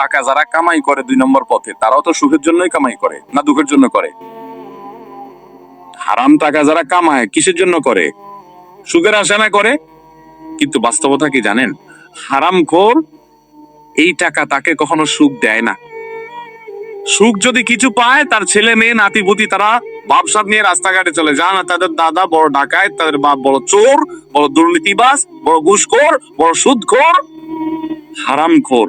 টাকা যারা কামাই করে দুই নম্বর পথে, তারাও তো সুখের জন্যই কামাই করে না দুঃখের জন্য করে? হারাম টাকা যারা কামায়, কিসের জন্য করে? সুখের আশা না করে? কিন্তু বাস্তবতা কি জানেন? হারাম খোর এই টাকা তাকে কখনো সুখ দেয় না। সুখ যদি কিছু পায়, তার ছেলে মেয়ে নাতিপুতি তারা ব্যবসা নিয়ে রাস্তাঘাটে চলে যায় না তাদের দাদা বড় ডাকায় তাদের বাপ বড় চোর, বড় দুর্নীতিবাস বড় ঘুষখোর, বড় সুদখোর। হারামখোর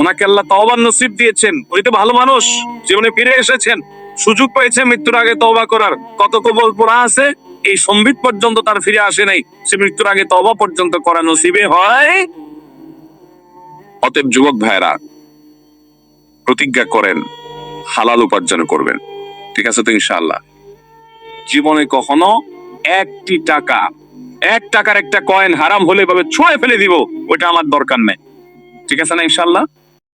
ওনাকে আল্লাহ তওবার নসিব দিয়েছেন। উনি তো ভালো মানুষ, জীবনে ফিরে এসেছেন। সুযোগ পেয়েছে মৃত্যুর আগে তওবা করার। কত কবল পড়া আছে? এই সম্বিত পর্যন্ত তার ফিরে আসে নাই। সে মৃত্যুর আগে তওবা পর্যন্ত করা নসিবে হয়। অতএব যুবক ভাইরা প্রতিজ্ঞা করেন, হালাল উপার্জন করবেন। ঠিক আছে তো ইনশাআল্লাহ? জীবনে কখনো একটি টাকা, এক টাকার একটা কয়েন হারাম হলে ভাবে ছুঁয়ে ফেলে দিব ওইটা আমার দরকার নেই। ঠিক আছে না ইনশাআল্লাহ?